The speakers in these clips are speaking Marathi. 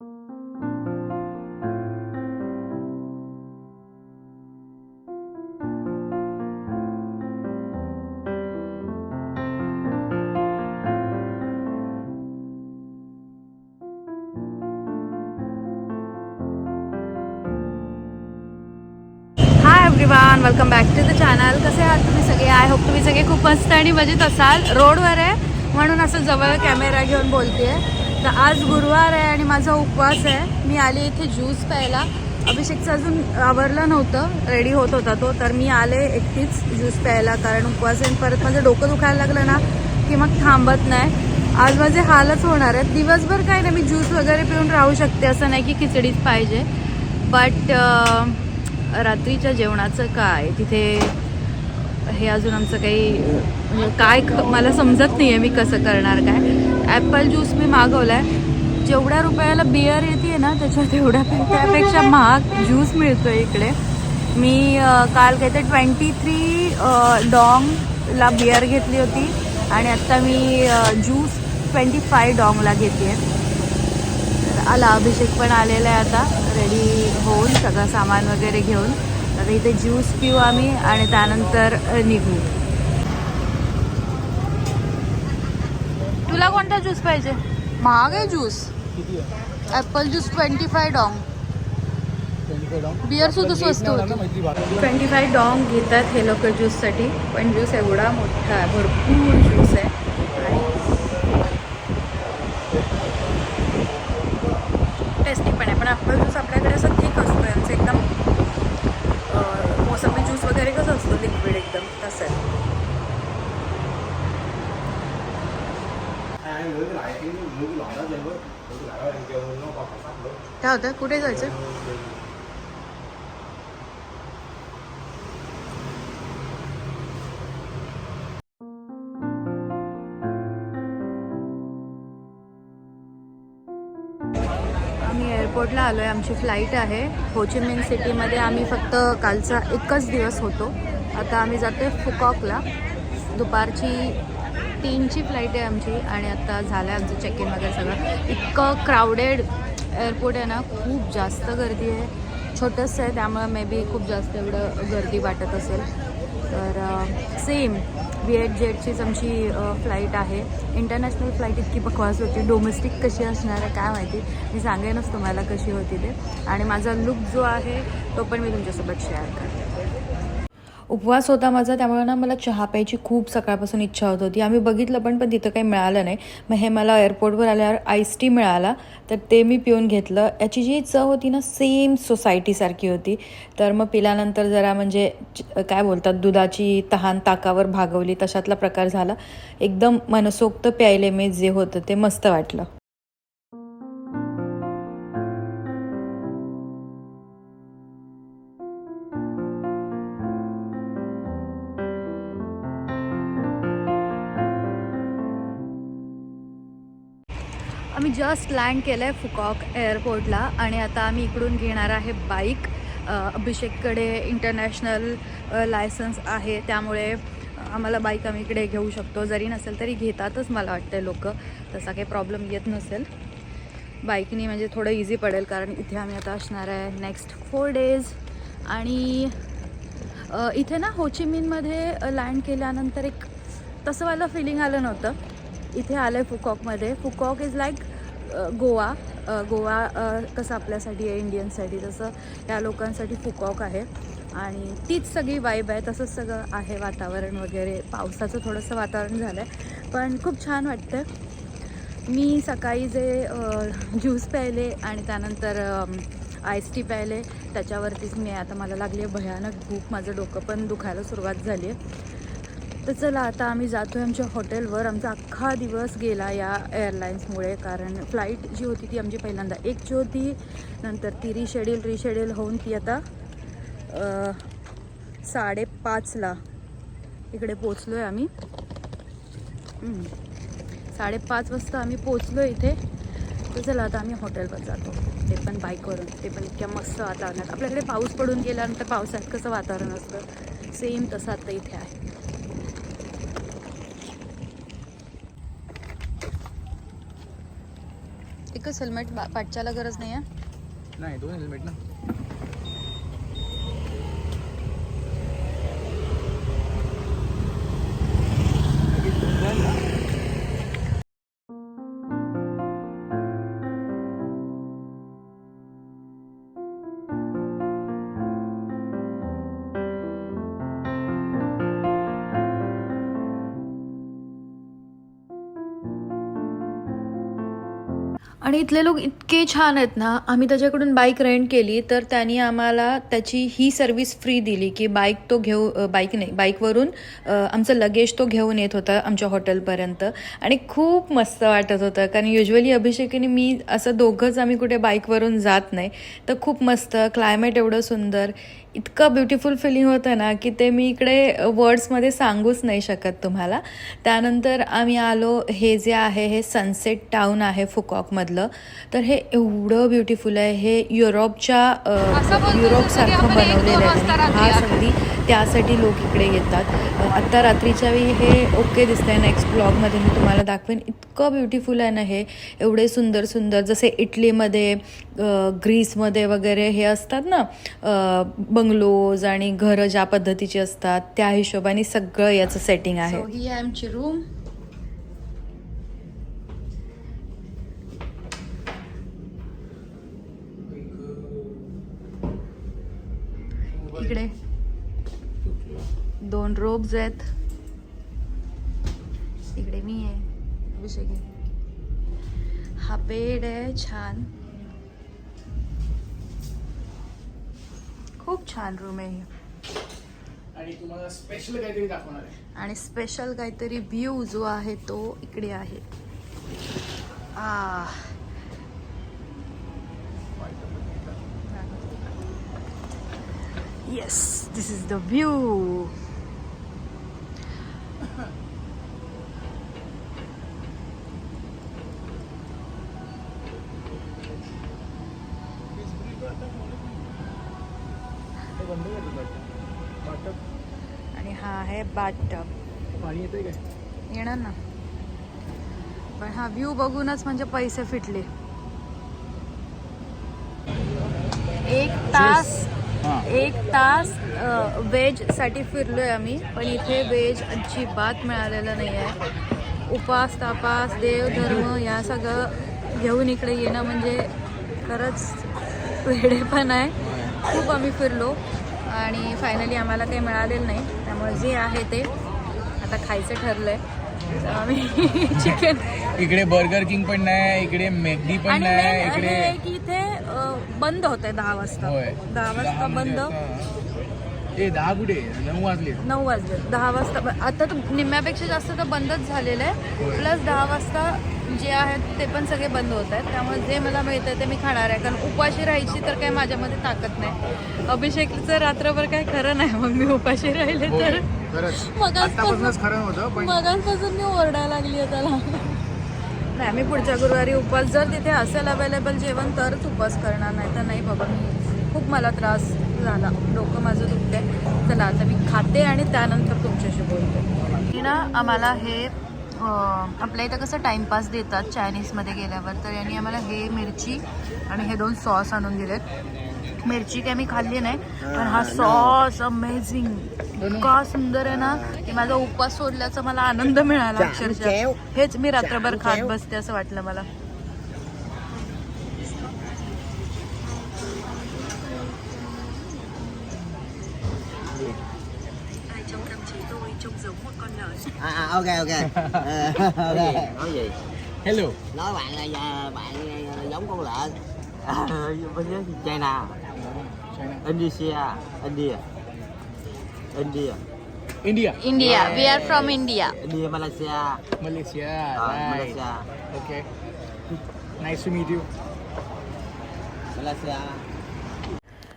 Hi welcome back to the channel कसे आहात तुम्ही सगळे? आय होप तुम्ही सगळे खूप मस्त आणि मजेत असाल. रोडवर आहे म्हणून असं जवळ कॅमेरा घेऊन बोलते तर आज गुरुवार आहे आणि माझा उपवास आहे. मी आले इथे ज्यूस प्यायला. अभिषेकचं अजून आवरलं नव्हतं. रेडी होत होता तो. तर मी आले एकटीच ज्यूस प्यायला. कारण उपवास आहे परत माझं डोकं दुखायला लागलं ना की मग थांबत नाही. आज माझे हालच होणार आहेत. दिवसभर काय नाही मी ज्यूस वगैरे पिऊन राहू शकते असं नाही की खिचडीच पाहिजे. बट रात्रीच्या जेवणाचं काय? तिथे हे अजून आमचं काही म्हणजे काय मला समजत नाही आहे मी कसं करणार काय. ॲपल ज्यूस मी मागवला आहे जेवढ्या रुपयाला बियर येते ना त्याच्यात तेवढ्या त्यापेक्षा महाग ज्यूस मिळतो इकडे. मी काल काहीतरी ट्वेंटी थ्री डॉंगला बियर घेतली होती. आणि आत्ता मी ज्यूस ट्वेंटी फाय डॉंगला घेते तर आला अभिषेक पण आलेला आहे आता. रेडी होऊन सगळं सामान वगैरे घेऊन. आता इथे ज्यूस पिऊ आम्ही आणि त्यानंतर निघू. तुला कोणता ज्यूस पाहिजे? महाग आहे? Juice apple juice twenty five dong beer सुद्धा स्वस्त होती. ट्वेंटी फाय डॉंग घेतात हे लोक ज्यूससाठी पण ज्यूस एवढा मोठा आहे भरपूर ज्यूस आहे. आणि टेस्टी पण आहे पण ॲपल ज्यूस आपल्याकडे असं थिक असतो यांचं एकदम अं, मोसंबी ज्यूस वगैरे कसं असतं लिक्विड एकदम तसं आहे काय होतं कुठे जायचं आम्ही एअरपोर्टला आलो आहे. आमची फ्लाईट आहे होचिमिन सिटीमध्ये आम्ही फक्त कालचा एकच दिवस होतो. आता आम्ही जातो आहे फुकॉकला दुपारची तीनची फ्लाईट आहे आमची आणि आता झालं आहे आमचं चेक इन वगैरे सगळं. इतकं क्राऊडेड एअरपोर्ट आहे ना खूप जास्त गर्दी आहे. छोटंसं आहे त्यामुळं मे बी खूप जास्त एवढं गर्दी वाटत असेल. तर सेम व्ही एट जेटचीच आमची फ्लाईट आहे. इंटरनॅशनल फ्लाईट इतकी बकवास होती. डोमेस्टिक कशी असणार आहे काय माहिती? मी सांगेनच तुम्हाला कशी होती ते. आणि माझा लुक जो आहे तो पण मी तुमच्यासोबत शेअर करते. उपवास होता माझा त्यामुळे ना मला चहा प्यायची खूप सकाळपासून इच्छा होत होती. आम्ही बघितलं पण पण तिथं काही मिळालं नाही. मग हे मला एअरपोर्टवर आल्यावर आईस टी मिळाला. तर ते मी पिऊन घेतलं. याची जी चव होती ना सेम सोसायटीसारखी होती. तर मग पिल्यानंतर जरा म्हणजे काय बोलतात दुधाची तहान ताकावर भागवली. तशातला प्रकार झाला. एकदम मनसोक्त प्यायले मी जे होतं ते मस्त वाटलं. आम्ही जस्ट लँड केलं आहे फुकॉक एअरपोर्टला आणि आता आम्ही इकडून घेणार आहे बाईक अभिषेककडे इंटरनॅशनल लायसन्स आहे. त्यामुळे आम्हाला बाईक आम्ही इकडे घेऊ शकतो. जरी नसेल तरी घेतातच मला वाटतं लोक. तसा काही प्रॉब्लेम येत नसेल. बाईकनी म्हणजे थोडं इझी पडेल कारण इथे आम्ही आता असणार आहे नेक्स्ट फोर डेज आणि इथे ना होचिमिनमध्ये लँड केल्यानंतर एक तसं मला फिलिंग आलं नव्हतं. इथे आलं आहे फुकॉकमध्ये. Phu Quoc is like Goa. Goa कसं आपल्यासाठी आहे इंडियनसाठी तसं या लोकांसाठी फुकॉक आहे. आणि तीच सगळी वाईब आहे. तसंच सगळं आहे वातावरण वगैरे. पावसाचं थोडंसं वातावरण झालं आहे पण खूप छान वाटतं मी सकाळी जे ज्यूस प्यायले आणि त्यानंतर आईस टी प्यायले त्याच्यावरतीच मी आता मला लागली आहे भयानक भूक. माझं डोकं पण दुखायला सुरुवात झाली आहे तर चला आता आम्ही जातो आहे आमच्या हॉटेलवर आमचा अख्खा दिवस गेला या एअरलाईन्समुळे कारण फ्लाईट जी होती ती आमची पहिल्यांदा एकची होती. नंतर ती रिशेड्यूल रिशेड्यूल होऊन ती आता साडेपाचला इकडे पोचलो आहे आम्ही साडेपाच वाजता आम्ही पोचलो इथे. तर चला आता आम्ही हॉटेलवर जातो. ते पण बाईकवरून ते पण इतक्या मस्त वातावरणात. आपल्याकडे पाऊस पडून गेल्यानंतर पावसात कसं वातावरण असतं? सेम तसं आता इथे आहे. एकच हेल्मेट पाठच्याला गरज नाही आहे नाही दोन हेल्मेट ना. आणि इथले लोक इतके छान आहेत ना आम्ही त्याच्याकडून बाईक रेंट केली तर त्यांनी आम्हाला त्याची ही सर्विस फ्री दिली की बाईक तो घेऊ बाईक नाही बाईकवरून आमचं लगेज तो घेऊन येत होता आमच्या हॉटेलपर्यंत आणि खूप मस्त वाटत होतं कारण युजली अभिषेकीने मी असं दोघंच आम्ही कुठे बाईकवरून जात नाही. तर खूप मस्त क्लायमेट एवढं सुंदर. इतकं ब्युटिफुल फिलिंग होतं ना की ते मी इकडे वर्ड्समध्ये सांगूच नाही शकत तुम्हाला. त्यानंतर आम्ही आलो हे जे आहे हे सनसेट टाऊन आहे फुकॉकमधलं. तर हे एवढं ब्युटिफुल आहे. हे युरोपच्या युरोपसारखं बनवलेलं आहे. खास अगदी त्यासाठी लोक इकडे येतात. आत्ता रात्रीच्या वेळी हे ओके दिसतंय नेक्स्ट ब्लॉगमध्ये मी तुम्हाला दाखवेन. इतकं ब्युटिफुल आहे ना हे. एवढे सुंदर सुंदर. जसे इटलीमध्ये ग्रीसमध्ये वगैरे हे असतात ना बंगलोज आणि घरं ज्या पद्धतीची असतात त्या हिशोबाने सगळं याचं सेटिंग आहे. ही आहे आमची रूम इकडे. दोन रोब्स आहेत. इकडे मी आहे. आहे. हा बेड आहे छान. खूप छान रूम आहे आणि तुम्हाला स्पेशल काहीतरी दाखवणार आहे. आणि स्पेशल काहीतरी व्ह्यू जो आहे तो इकडे आहे. आ. Yes this is the view आणि हा आहे बाट टब पाणी येतंय काय? येणार ना. पण हा व्ह्यू बघूनच म्हणजे पैसे फिटले. एक तास एक तास व्हेजसाठी फिरलोय आम्ही पण इथे व्हेज अजिबात मिळालेलं नाही आहे उपास तापास देव धर्म या सगळं घेऊन इकडे येणं म्हणजे खरंच वेडेपण आहे. खूप आम्ही फिरलो आणि फायनली आम्हाला काही मिळालेलं नाही. त्यामुळे जे आहे ते आता खायचं ठरलंय. तर आम्ही चिकन इकडे बर्गर किंग पण नाही इकडे मॅगडी पण नाही इकडे आहे बंद होते दहा वाजता. होय. दहा वाजता म्हणजे बंद. आता- ए दहा कुठे? नऊ वाजले. नऊ वाजले. दहा वाजता ब- आता तर निम्म्यापेक्षा जास्त तर बंदच झालेलं आहे होय. प्लस दहा वाजता जे आहेत ते पण सगळे बंद होत आहेत. त्यामुळे जे मला मिळतं ते मी खाणार आहे. कारण उपाशी राहायची तर काही माझ्यामध्ये ताकद नाही. अभिषेकचं रात्रभर काय खरं नाही. मग मी उपाशी राहिले होय, तर खरंच. मगाचपासून- आतापासूनच खरं होतं पण मगाचपासून मी ओरडायला लागली आहे त्याला. नाही मी पुढच्या गुरुवारी उपवास जर तिथे असेल अवेलेबल जेवण तरच उपवास करणार नाही तर नाही बाबा मी खूप मला त्रास झाला. डोकं माझं दुखते चला आता मी खाते आणि त्यानंतर तुमच्याशी बोलते. की ना आम्हाला हे आपल्या इथं कसं टाईमपास देतात चायनीजमध्ये गेल्यावर तर यांनी आम्हाला हे मिरची आणि हे दोन सॉस आणून दिलेत. मिरची काय मी खाल्ली नाही पण हा सॉस अमेझिंग इतका सुंदर आहे ना की माझा उपवास सोडल्याचा मला आनंद मिळाला अक्षरशः. हेच मी रात्रभर खात बसते असं वाटलं मला. À, à ok ok. Ok. Nói gì? Hello nói bạn là bạn giống con lợn. À, bên dưới China Indonesia, India. India. India. India. We are from India. India, Malaysia. Malaysia. Ah, nice. Malaysia. Okay. Nice to meet you. Malaysia.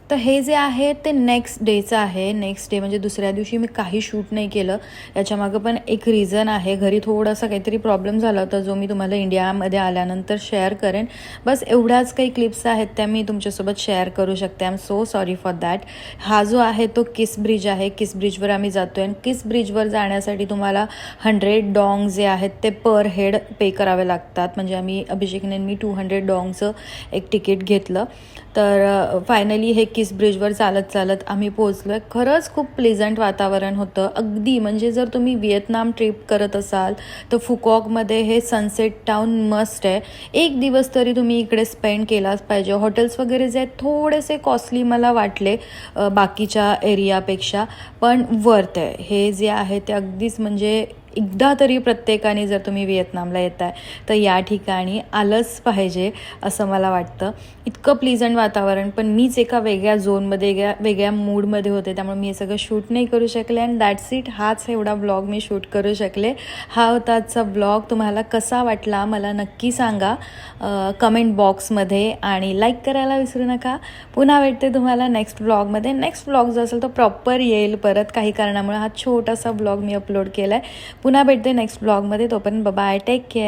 तर हे जे आहे ते नेक्स्ट डेचं आहे. नेक्स्ट डे म्हणजे दुसऱ्या दिवशी मी काही शूट नाही केलं. याच्यामागं पण एक रिझन आहे. घरी थोडासा काहीतरी प्रॉब्लेम झाला होता जो मी तुम्हाला इंडियामध्ये आल्यानंतर शेअर करेन. बस एवढ्याच काही क्लिप्स आहेत त्या मी तुमच्यासोबत शेअर करू शकते. I am so sorry for that हा जो आहे तो किस ब्रिज आहे. किस ब्रिजवर आम्ही जातो आहे आणि किस ब्रिजवर जाण्यासाठी तुम्हाला हंड्रेड डॉंग जे आहेत ते पर हेड पे करावे लागतात. म्हणजे आम्ही अभिषेकने मी टू हंड्रेड डॉंगचं एक तिकीट घेतलं. तर फायनली हे किस ब्रिजवर चालत चालत आम्ही पोहोचलो आहे खरंच खूप प्लेझंट वातावरण होतं. अगदी म्हणजे जर तुम्ही व्हिएतनाम ट्रिप करत असाल तर फुकॉकमध्ये हे सनसेट टाऊन मस्ट आहे. एक दिवस तरी तुम्ही इकडे स्पेंड केलाच पाहिजे. हॉटेल्स वगैरे जे आहेत थोडेसे कॉस्टली मला वाटले बाकीच्या एरियापेक्षा पण वर्थ आहे. हे जे आहे ते अगदीच म्हणजे एकदा तरी प्रत्येकाने जर तुम्ही व्हिएतनामला येत आहे तर या ठिकाणी आलंच पाहिजे असं मला वाटतं. इतकं प्लीजंट वातावरण पण मीच एका वेगळ्या झोनमध्ये वेगळ्या वेगळ्या मूडमध्ये होते त्यामुळे मी हे सगळं शूट नाही करू शकले अँड दॅट्स इट हाच एवढा ब्लॉग मी शूट करू शकले. हा होता आजचा ब्लॉग तुम्हाला कसा वाटला मला नक्की सांगा कमेंट बॉक्समध्ये आणि लाईक करायला विसरू नका. पुन्हा भेटते तुम्हाला नेक्स्ट ब्लॉगमध्ये नेक्स्ट ब्लॉग जो असेल तो प्रॉपर येईल परत. काही कारणामुळे हा छोटासा ब्लॉग मी अपलोड केला आहे पुन्हा भेटते नेक्स्ट ब्लॉगमध्ये तोपर्यंत बाय टेक केअर